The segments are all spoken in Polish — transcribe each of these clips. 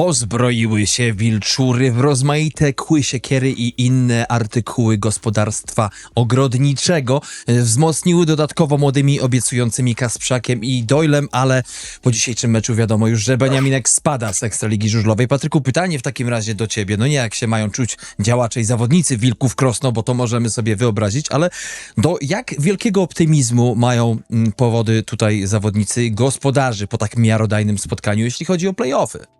Pozbroiły się wilczury w rozmaite kły, siekiery i inne artykuły gospodarstwa ogrodniczego. Wzmocniły dodatkowo młodymi, obiecującymi Kasprzakiem i Doylem, ale po dzisiejszym meczu wiadomo już, że Beniaminek spada z Ekstraligi Żużlowej. Patryku, pytanie w takim razie do ciebie. No nie jak się mają czuć działacze i zawodnicy Wilków Krosno, bo to możemy sobie wyobrazić, ale do jak wielkiego optymizmu mają mm, powody tutaj zawodnicy gospodarzy po tak miarodajnym spotkaniu, jeśli chodzi o play-offy?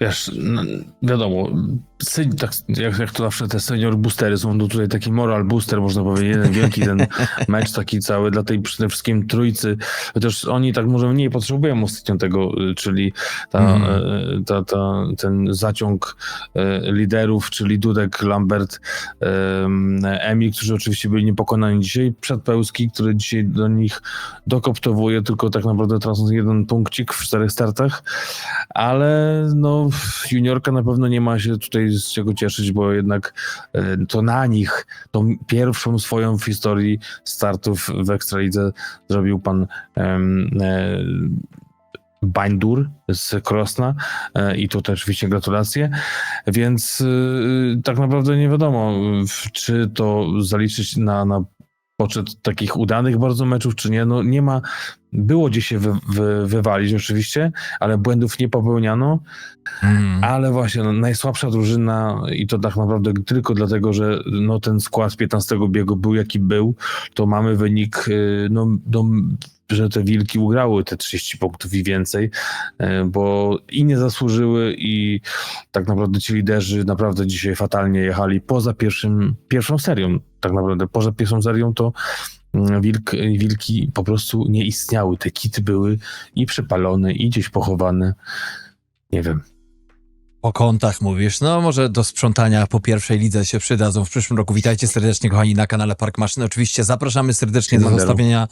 Wiesz, no, wiadomo, tak, jak, jak to zawsze te senior boostery są, to tutaj taki moral booster, można powiedzieć, jeden wielki ten mecz taki cały dla tej przede wszystkim trójcy, chociaż oni tak może mniej potrzebują ostatnio tego, y, czyli ta, Mm. ta, ta, ten zaciąg e, liderów, czyli Dudek, Lambert, em, Emil, którzy oczywiście byli niepokonani dzisiaj, Przedpełski, który dzisiaj do nich dokoptowuje, tylko tak naprawdę tracąc jeden punkcik w czterech startach, ale no juniorka na pewno nie ma się tutaj z czego cieszyć, bo jednak e, to na nich tą pierwszą swoją w historii startów w Ekstralidze zrobił pan em, e, Bańdur z Krosna e, i tutaj oczywiście gratulacje, więc e, tak naprawdę nie wiadomo, czy to zaliczyć na, na poczet takich udanych bardzo meczów, czy nie. No nie ma, było gdzie się wy, wy, wywalić oczywiście, ale błędów nie popełniano, Mm. ale właśnie no, najsłabsza drużyna i to tak naprawdę tylko dlatego, że no, ten skład 15 biegu był jaki był, to mamy wynik, y, no, no, że te wilki ugrały te 30 punktów i więcej, y, bo i nie zasłużyły i tak naprawdę ci liderzy naprawdę dzisiaj fatalnie jechali poza pierwszym, pierwszą serią. Tak naprawdę poza pierwszą serią to mm, wilk, wilki po prostu nie istniały. Te kity były i przepalone, i gdzieś pochowane. Nie wiem. O kątach mówisz. No może do sprzątania po pierwszej lidze się przydadzą w przyszłym roku. Witajcie serdecznie kochani na kanale Park Maszyn. Oczywiście zapraszamy serdecznie do zostawienia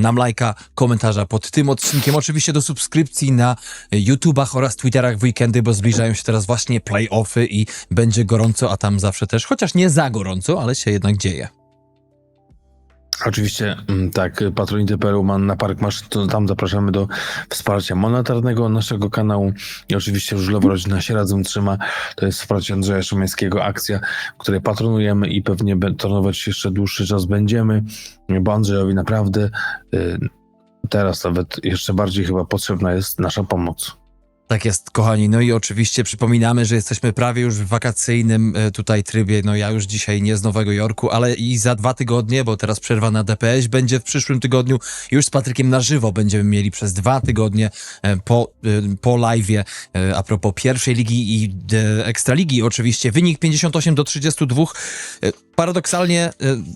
nam lajka, komentarza pod tym odcinkiem. Oczywiście do subskrypcji na YouTubach oraz Twitterach w weekendy, bo zbliżają się teraz właśnie playoffy i będzie gorąco, a tam zawsze też, chociaż nie za gorąco, ale się jednak dzieje. Oczywiście, mm, tak, patronity.pl man na Park Masz, to tam zapraszamy do wsparcia monetarnego naszego kanału i oczywiście Żużlowa Rodzina się razem trzyma. To jest wsparcie Andrzeja Szumińskiego, akcja, której patronujemy i pewnie trenować jeszcze dłuższy czas będziemy, bo Andrzejowi naprawdę y, teraz nawet jeszcze bardziej chyba potrzebna jest nasza pomoc. Tak jest, kochani. No i oczywiście przypominamy, że jesteśmy prawie już w wakacyjnym e, tutaj trybie. No ja już dzisiaj nie z Nowego Jorku, ale i za dwa tygodnie, bo teraz przerwa na DPS będzie w przyszłym tygodniu. Już z Patrykiem na żywo będziemy mieli przez dwa tygodnie e, po, e, po live'ie a propos pierwszej ligi i ekstraligi. Oczywiście wynik 58 do 32. E, Paradoksalnie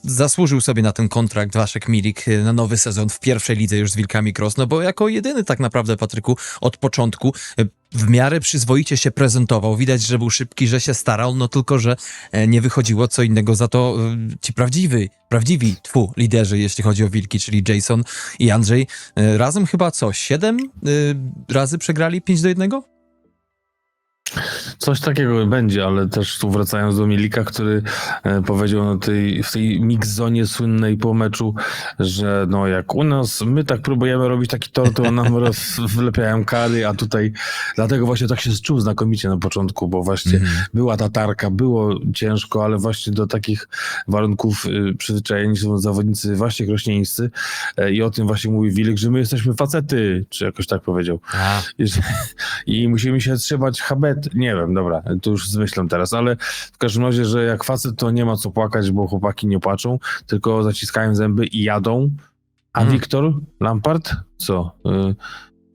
zasłużył sobie na ten kontrakt Waszek Milik na nowy sezon w pierwszej lidze już z Wilkami Cross, no bo jako jedyny tak naprawdę, Patryku, od początku w miarę przyzwoicie się prezentował. Widać, że był szybki, że się starał, no tylko, że e, nie wychodziło co innego za to e, ci prawdziwi, prawdziwi, tfu, liderzy, jeśli chodzi o Wilki, czyli Jason i Andrzej. e, Razem chyba co, siedem razy przegrali 5 do 1? Coś takiego będzie, ale też tu wracając do Milika, który e, powiedział na tej, w tej mix zonie słynnej po meczu, że no jak u nas, my tak próbujemy robić taki tor, to nam wlepiają kary, a tutaj dlatego właśnie tak się czuł znakomicie na początku, bo właśnie była ta tarka, było ciężko, ale właśnie do takich warunków y, przyzwyczajeni są zawodnicy właśnie krośnieńscy e, i o tym właśnie mówi Wilik, że my jesteśmy facety, czy jakoś tak powiedział. I, że- I musimy się trzymać habet. Nie wiem, dobra, to już zmyślam teraz, ale w każdym razie, że jak facet, to nie ma co płakać, bo chłopaki nie płaczą, tylko zaciskają zęby i jadą. A Mm. Wiktor Lampard, co? Y,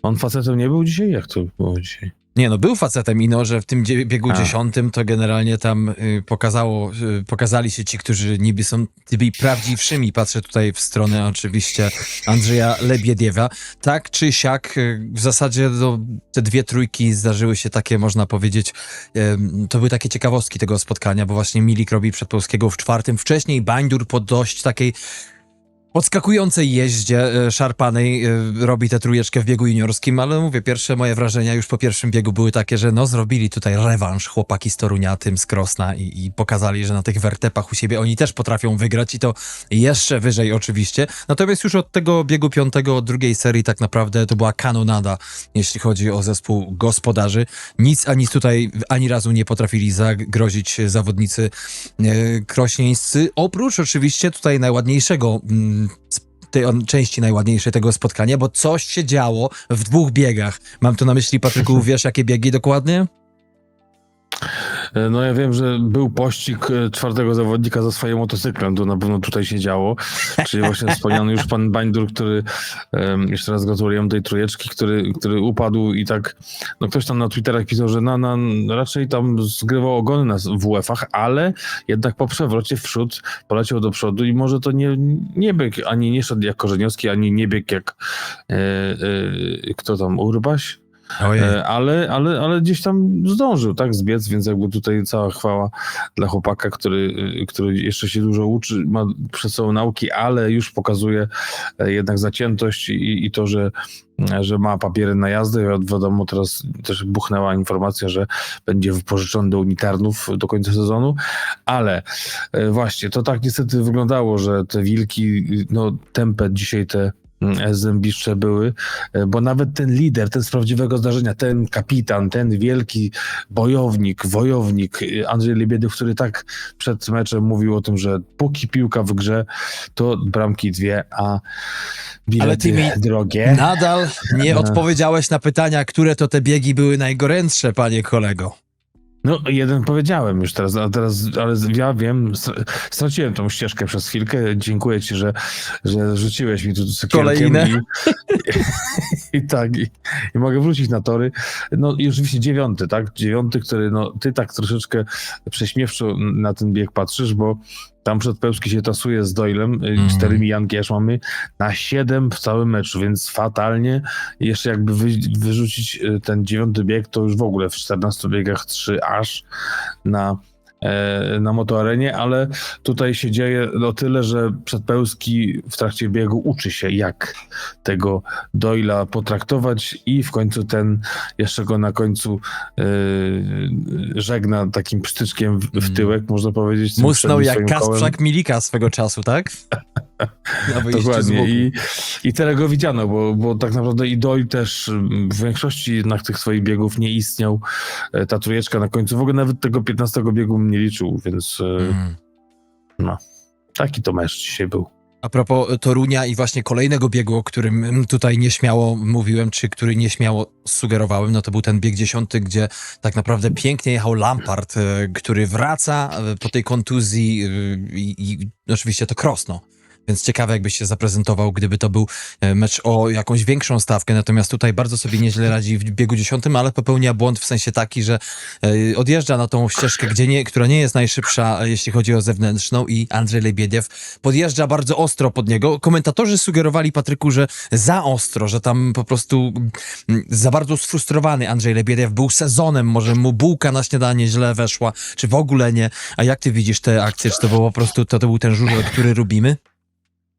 on facetem nie był dzisiaj? Jak to było dzisiaj? Nie no, był facetem i no, że w tym biegu A. dziesiątym to generalnie tam y, pokazało, y, pokazali się ci, którzy niby są tymi prawdziwszymi. Patrzę tutaj w stronę oczywiście Andrzeja Lebiediewa. Tak czy siak, y, w zasadzie no, te dwie trójki zdarzyły się takie, można powiedzieć, to były takie ciekawostki tego spotkania, bo właśnie Milik robi przed Polskiego w czwartym, wcześniej Bańdur po dość takiej podskakującej jeździe e, szarpanej e, robi tę trójeczkę w biegu juniorskim, ale mówię, pierwsze moje wrażenia już po pierwszym biegu były takie, że no zrobili tutaj rewanż chłopaki z Torunia tym z Krosna i, i pokazali, że na tych wertepach u siebie oni też potrafią wygrać i to jeszcze wyżej oczywiście. Natomiast już od tego biegu piątego, od drugiej serii tak naprawdę to była kanonada, jeśli chodzi o zespół gospodarzy. Nic ani tutaj ani razu nie potrafili zagrozić zawodnicy e, krośnieńscy, oprócz oczywiście tutaj najładniejszego mm, tej on- części najładniejszej tego spotkania, bo coś się działo w dwóch biegach. Mam tu na myśli, Patryku, wiesz jakie biegi dokładnie? E, No ja wiem, że był pościg e, czwartego zawodnika za swoim motocyklem, to na pewno tutaj się działo, czyli właśnie wspomniany już pan Bańdur, który, jeszcze raz gratuluję tej trójeczki, który, który upadł i tak, no ktoś tam na Twitterach pisał, że na, na, raczej tam zgrywał ogony na WF-ach, ale jednak po przewrocie w przód poleciał do przodu i może to nie, nie bieg, ani nie szedł jak Korzeniowski, ani nie bieg jak e, e, kto tam, Urbaś? E, ale, ale, ale gdzieś tam zdążył, tak, zbiec, więc jakby tutaj cała chwała dla chłopaka, który, y, który jeszcze się dużo uczy, ma przed sobą nauki, ale już pokazuje e, jednak zaciętość i, i to, że, że ma papiery na jazdę. Ja Wiadomo, teraz też buchnęła informacja, że będzie wypożyczony do unitarnów do końca sezonu, ale e, właśnie, to tak niestety wyglądało, że te wilki, no tempę dzisiaj te zębiszcze były, E, bo nawet ten lider, ten z prawdziwego zdarzenia, ten kapitan, ten wielki bojownik, wojownik e, Andrzej Lebiedyw, który tak przed meczem mówił o tym, że póki piłka w grze, to bramki dwie, a bilety Ale ty mi drogie. Nadal nie E. odpowiedziałeś na pytania, które to te biegi były najgorętsze, panie kolego. No, jeden powiedziałem już teraz, a teraz, ale ja wiem, str- straciłem tą ścieżkę przez chwilkę. Dziękuję ci, że, że rzuciłeś mi tu. Kolejne. I, i tak, i, i mogę wrócić na tory. No i oczywiście dziewiąty, tak? Dziewiąty, który, no, ty tak troszeczkę prześmiewczo na ten bieg patrzysz, bo tam przed Pełski się tasuje z Doylem, Mhm. mm. czterymi Janki aż mamy na siedem w całym meczu, więc fatalnie. Jeszcze jakby wy, wyrzucić y, ten dziewiąty bieg, to już w ogóle w 14 biegach trzy aż na, na motoarenie, ale tutaj się dzieje o tyle, że Przedpełski w trakcie biegu uczy się, jak tego Doyla potraktować i w końcu ten jeszcze go na końcu e, żegna takim psztyczkiem w, w Mm. tyłek, można powiedzieć. Musnął jak. Kasprzak Milika swego czasu, tak? Na Dokładnie. I, I tyle go widziano, bo, bo tak naprawdę i Doyle też mm, w większości jednak tych swoich biegów nie istniał. E, Ta trójeczka na końcu, w ogóle nawet tego 15 biegu nie liczył, więc e, Mm. taki to mecz dzisiaj był. A propos Torunia i właśnie kolejnego biegu, o którym tutaj nieśmiało mówiłem, czy który nieśmiało sugerowałem, no to był ten bieg dziesiąty, gdzie tak naprawdę pięknie jechał Lampard, e, który wraca e, po tej kontuzji e, i, i oczywiście to Krosno. Więc ciekawe, jakby się zaprezentował, gdyby to był e, mecz o jakąś większą stawkę. Natomiast tutaj bardzo sobie nieźle radzi w biegu dziesiątym, ale popełnia błąd w sensie taki, że e, odjeżdża na tą ścieżkę, gdzie nie, która nie jest najszybsza, e, jeśli chodzi o zewnętrzną i Andrzej Lebiediew podjeżdża bardzo ostro pod niego. Komentatorzy sugerowali Patryku, że za ostro, że tam po prostu mm, za bardzo sfrustrowany Andrzej Lebiediew był sezonem, może mu bułka na śniadanie źle weszła, czy w ogóle nie. A jak ty widzisz te akcje? Czy to było po prostu, to, to był ten żużel, który lubimy?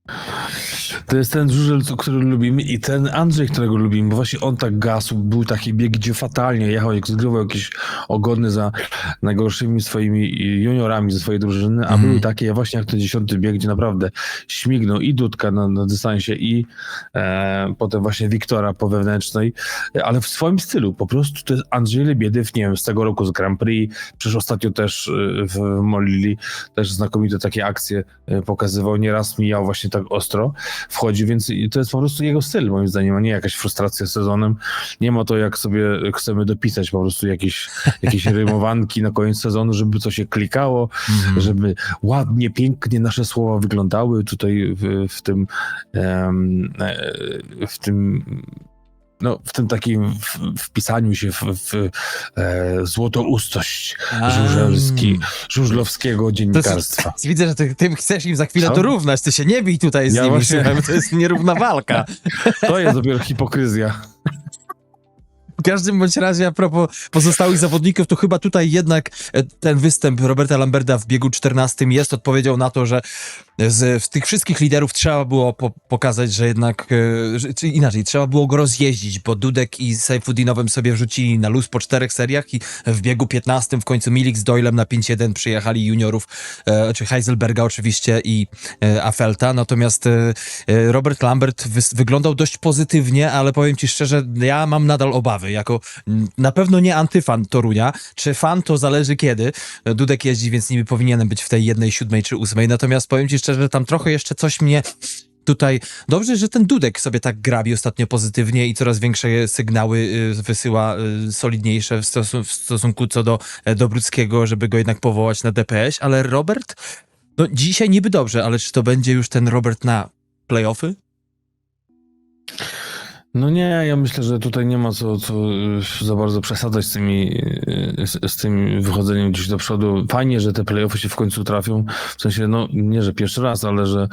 love you. To jest ten żużel, który lubimy i ten Andrzej, którego lubimy, bo właśnie on tak gasł, był taki bieg, gdzie fatalnie jechał, jak zgrywał jakieś ogony za najgorszymi swoimi juniorami ze swojej drużyny, a Mhm. były takie właśnie jak ten dziesiąty bieg, gdzie naprawdę śmignął i Dudka na, na dystansie i e, potem właśnie Wiktora po wewnętrznej, ale w swoim stylu, po prostu to jest Andrzej Lebiedyw, nie wiem, z tego roku z Grand Prix, przecież ostatnio też e, w Molili też znakomite takie akcje e, pokazywał, nieraz mijał właśnie tak ostro, wchodzi, więc i to jest po prostu jego styl, moim zdaniem, a nie jakaś frustracja sezonem. Nie ma to, jak sobie chcemy dopisać po prostu jakieś, jakieś rymowanki na koniec sezonu, żeby coś się klikało, Mhm. żeby ładnie, pięknie nasze słowa wyglądały tutaj w, w tym e, w tym no, w tym takim wpisaniu się w, w e, złotoustość żużelski, żużlowskiego To dziennikarstwa. jest, widzę, że ty, ty chcesz im za chwilę Co? to równać, ty się nie bij tutaj z Ja nimi, właśnie- to jest nierówna walka. To jest dopiero hipokryzja. W każdym bądź razie a propos pozostałych zawodników, to chyba tutaj jednak e, ten występ Roberta Lamberta w biegu 14 jest odpowiedzią na to, że z, z tych wszystkich liderów trzeba było po, pokazać, że jednak, e, czy inaczej, trzeba było go rozjeździć, bo Dudek i Seyfudinowem sobie wrzucili na luz po czterech seriach i w biegu 15 w końcu Milik z Doylem na 5-1 przyjechali juniorów, e, czy Heiselberga oczywiście i e, Afelta, natomiast e, e, Robert Lambert wys- wyglądał dość pozytywnie, ale powiem ci szczerze, ja mam nadal obawy, jako na pewno nie antyfan Torunia, czy fan to zależy kiedy, Dudek jeździ, więc niby powinienem być w tej jednej, siódmej czy ósmej, natomiast powiem ci szczerze, tam trochę jeszcze coś mnie tutaj... Dobrze, że ten Dudek sobie tak grabi ostatnio pozytywnie i coraz większe sygnały y, wysyła y, solidniejsze w, stosu- w stosunku co do e, Dobruckiego, żeby go jednak powołać na DPS, ale Robert, no dzisiaj niby dobrze, ale czy to będzie już ten Robert na playoffy? No nie, ja myślę, że tutaj nie ma co, co y, za bardzo przesadzać z, tymi, y, z, z tym wychodzeniem gdzieś do przodu. Fajnie, że te playoffy się w końcu trafią. W sensie, no nie, że pierwszy raz, ale że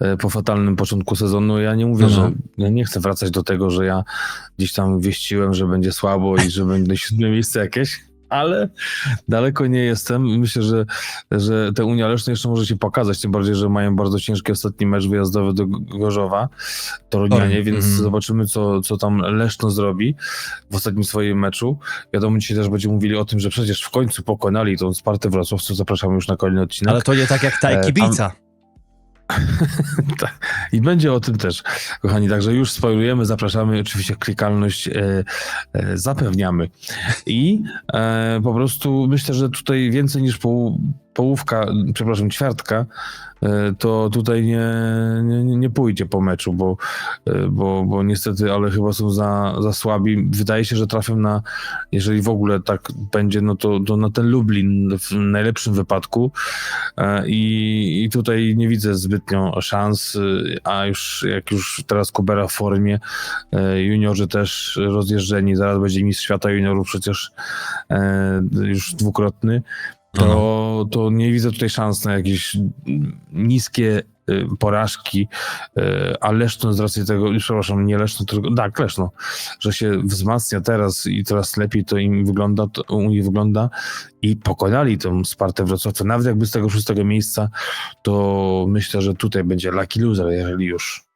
e, po fatalnym początku sezonu ja nie mówię, No, no. że ja nie chcę wracać do tego, że ja gdzieś tam wieściłem, że będzie słabo i że będzie siódme miejsce jakieś. Ale daleko nie jestem. Myślę, że, że te Unia Leszno jeszcze może się pokazać, tym bardziej, że mają bardzo ciężki ostatni mecz wyjazdowy do Gorzowa, Torunianie, Toruń, więc mhm. zobaczymy, co, co tam Leszno zrobi w ostatnim swoim meczu. Wiadomo, dzisiaj też będziemy mówili o tym, że przecież w końcu pokonali tą Spartę Wrocław, co zapraszamy już na kolejny odcinek. Ale to nie tak jak ta E, kibica. I będzie o tym też, kochani. Także już spoilujemy, zapraszamy, oczywiście klikalność e, e, zapewniamy. I e, po prostu myślę, że tutaj więcej niż pół, połówka, przepraszam, ćwiartka, e, to tutaj nie, nie, nie pójdzie po meczu, bo, e, bo, bo niestety, ale chyba są za, za słabi. Wydaje się, że trafią na, jeżeli w ogóle tak będzie, no to, to na ten Lublin w najlepszym wypadku. E, I, I tutaj nie widzę zbytnio szans, a już jak już teraz Kubera w formie, juniorzy też rozjeżdżeni, zaraz będzie mistrz świata juniorów przecież już dwukrotny, to, to nie widzę tutaj szans na jakieś niskie y, porażki, y, a Leszno z racji tego, przepraszam, nie Leszno, tylko, tak, Leszno, że się wzmacnia teraz i coraz lepiej to im wygląda, to u nich wygląda i pokonali tą Spartę Wrocław, to nawet jakby z tego szóstego miejsca, to myślę, że tutaj będzie lucky loser, jeżeli już.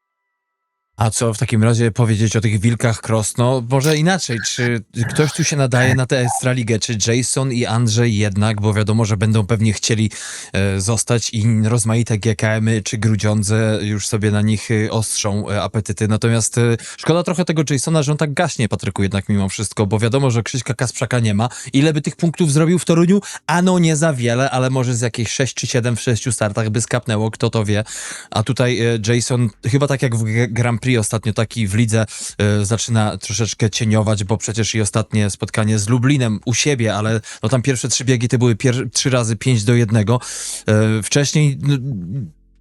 A co w takim razie powiedzieć o tych wilkach Krosno? Może inaczej, czy ktoś tu się nadaje na tę Ekstraligę? Czy Jason i Andrzej jednak, bo wiadomo, że będą pewnie chcieli e, zostać i rozmaite GKM-y czy Grudziądze już sobie na nich e, ostrzą e, apetyty. Natomiast e, szkoda trochę tego Jasona, że on tak gaśnie, Patryku, jednak mimo wszystko, bo wiadomo, że Krzyśka Kasprzaka nie ma. Ile by tych punktów zrobił w Toruniu? Ano nie za wiele, ale może z jakieś 6 czy 7 w 6 startach by skapnęło, kto to wie. A tutaj e, Jason, chyba tak jak w Grand Prix ostatnio taki w lidze e, zaczyna troszeczkę cieniować, bo przecież i ostatnie spotkanie z Lublinem u siebie, ale no tam pierwsze trzy biegi to były trzy razy 5 do jednego. E, wcześniej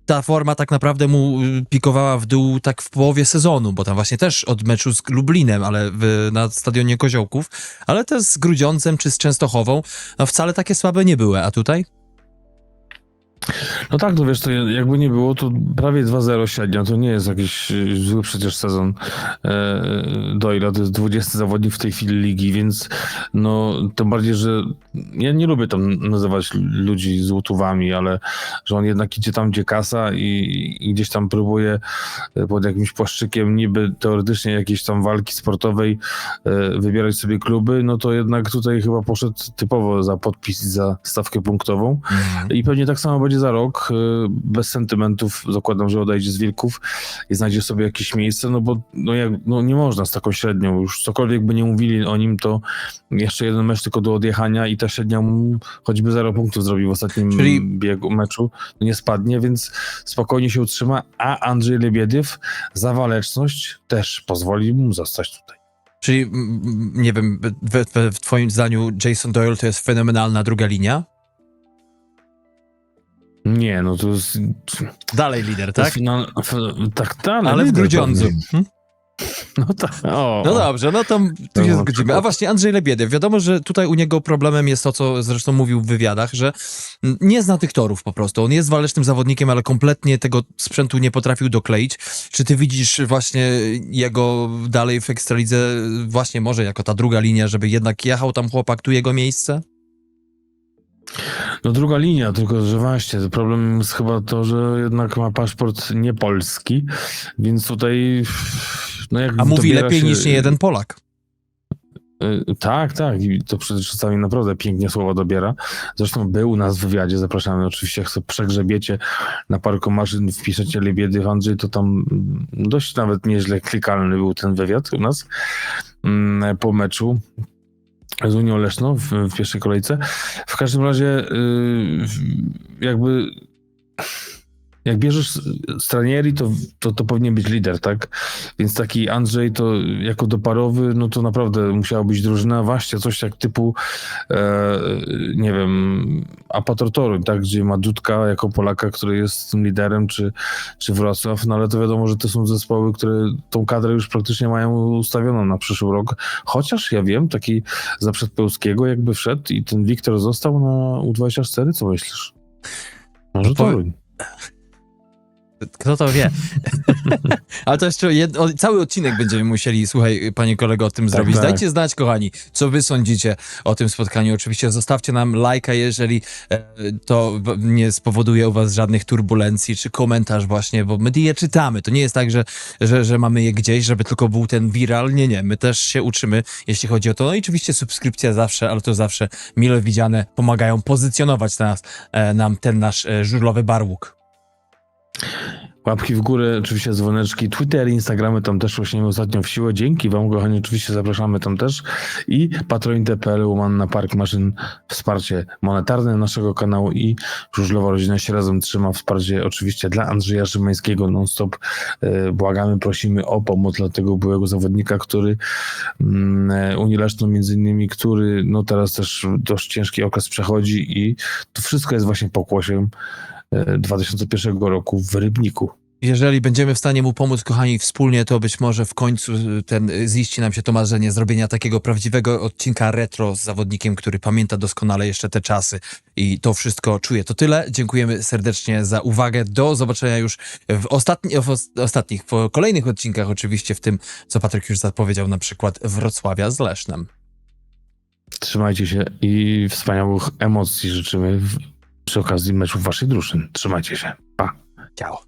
ta forma tak naprawdę mu y, pikowała w dół tak w połowie sezonu, bo tam właśnie też od meczu z Lublinem, ale w, na stadionie Koziołków, ale też z Grudziądzem czy z Częstochową, no wcale takie słabe nie były, a tutaj? No tak, no wiesz, to jakby nie było, to prawie 2-0 średnia, to nie jest jakiś y, zły przecież sezon e, Doyla, to jest 20 zawodnik w tej chwili ligi, więc no tym bardziej, że ja nie lubię tam nazywać ludzi złotówami, ale że on jednak idzie tam, gdzie kasa i, i gdzieś tam próbuje e, pod jakimś płaszczykiem niby teoretycznie jakiejś tam walki sportowej e, wybierać sobie kluby, no to jednak tutaj chyba poszedł typowo za podpis za stawkę punktową. I pewnie tak samo będzie za rok, y, bez sentymentów, zakładam, że odejdzie z Wilków i znajdzie sobie jakieś miejsce, no bo no jak, no nie można z taką średnią, już cokolwiek by nie mówili o nim, to jeszcze jeden mecz tylko do odjechania i ta średnia mu choćby 0 punktów zrobił w ostatnim Czyli- biegu, meczu, no nie spadnie, więc spokojnie się utrzyma, a Andrzej Lebiediew za waleczność też pozwoli mu zostać tutaj. Czyli, nie wiem, w, w, w twoim zdaniu Jason Doyle to jest fenomenalna druga linia? Nie, no to jest... Dalej lider, tak? f, tak, tak, Ale w Grudziądzu. Hmm? No tak. O, No dobrze, no to tu się na zgodzimy. przykład. A właśnie Andrzej Lebiedę. Wiadomo, że tutaj u niego problemem jest to, co zresztą mówił w wywiadach, że nie zna tych torów po prostu. On jest walecznym zawodnikiem, ale kompletnie tego sprzętu nie potrafił dokleić. Czy ty widzisz właśnie jego dalej w Ekstralidze właśnie może jako ta druga linia, żeby jednak jechał tam chłopak, tu jego miejsce? No druga linia, tylko że właśnie, problem jest chyba to, że jednak ma paszport niepolski, więc tutaj no jak A mówi lepiej się- niż nie jeden Polak. Y, Tak, tak. I to przede wszystkim naprawdę pięknie słowa dobiera. Zresztą był u nas w wywiadzie, zapraszamy oczywiście, jak sobie przegrzebiecie na parku maszyn, wpiszecie Lebiedy Andrzej, to tam dość nawet nieźle klikalny był ten wywiad u nas mm, po meczu z Unią Leszną w, w pierwszej kolejce. W każdym razie y, jakby jak bierzesz stranieri, to, to, to powinien być lider, tak? Więc taki Andrzej to jako doparowy, no to naprawdę musiała być drużyna właśnie coś jak typu e, nie wiem, Apatrotoru, tak? Gdzie ma Dudka jako Polaka, który jest tym liderem, czy, czy Wrocław, no ale to wiadomo, że to są zespoły, które tą kadrę już praktycznie mają ustawioną na przyszły rok. Chociaż ja wiem, taki za Przedpełskiego jakby wszedł i ten Wiktor został na U24, co myślisz? Może No to powie- Kto to wie? Ale to jeszcze jed... o, cały odcinek będziemy musieli, słuchaj, panie kolego, o tym zrobić. tak. Dajcie znać, kochani, co wy sądzicie o tym spotkaniu. Oczywiście zostawcie nam lajka, jeżeli e, to nie spowoduje u was żadnych turbulencji, czy komentarz właśnie, bo my je czytamy. To nie jest tak, że, że, że mamy je gdzieś, żeby tylko był ten viral. Nie, nie. My też się uczymy, jeśli chodzi o to. No i oczywiście subskrypcja zawsze, ale to zawsze mile widziane, pomagają pozycjonować nas, e, nam ten nasz e, żurlowy barłuk. Łapki w górę, oczywiście dzwoneczki, Twitter, Instagramy, tam też rośniemy ostatnio w siłę. Dzięki wam, kochani, oczywiście zapraszamy tam też. I patronite.pl, łamane na Park Maszyn, wsparcie monetarne naszego kanału i Żużlowa Rodzina się razem trzyma. Wsparcie oczywiście dla Andrzeja Szymańskiego non-stop. E, Błagamy, prosimy o pomoc dla tego byłego zawodnika, który mm, e, Unii Leszną między innymi, który no teraz też dość ciężki okres przechodzi i to wszystko jest właśnie pokłosiem 2001 roku w Rybniku. Jeżeli będziemy w stanie mu pomóc, kochani, wspólnie, to być może w końcu y, ten y, ziści nam się to marzenie zrobienia takiego prawdziwego odcinka retro z zawodnikiem, który pamięta doskonale jeszcze te czasy i to wszystko czuje. To tyle. Dziękujemy serdecznie za uwagę. Do zobaczenia już w, ostatni, w os- ostatnich, w kolejnych odcinkach, oczywiście w tym, co Patryk już zapowiedział, na przykład Wrocławia z Lesznem. Trzymajcie się i wspaniałych emocji życzymy przy okazji meczów waszych drużyn. Trzymajcie się. Pa. Ciao.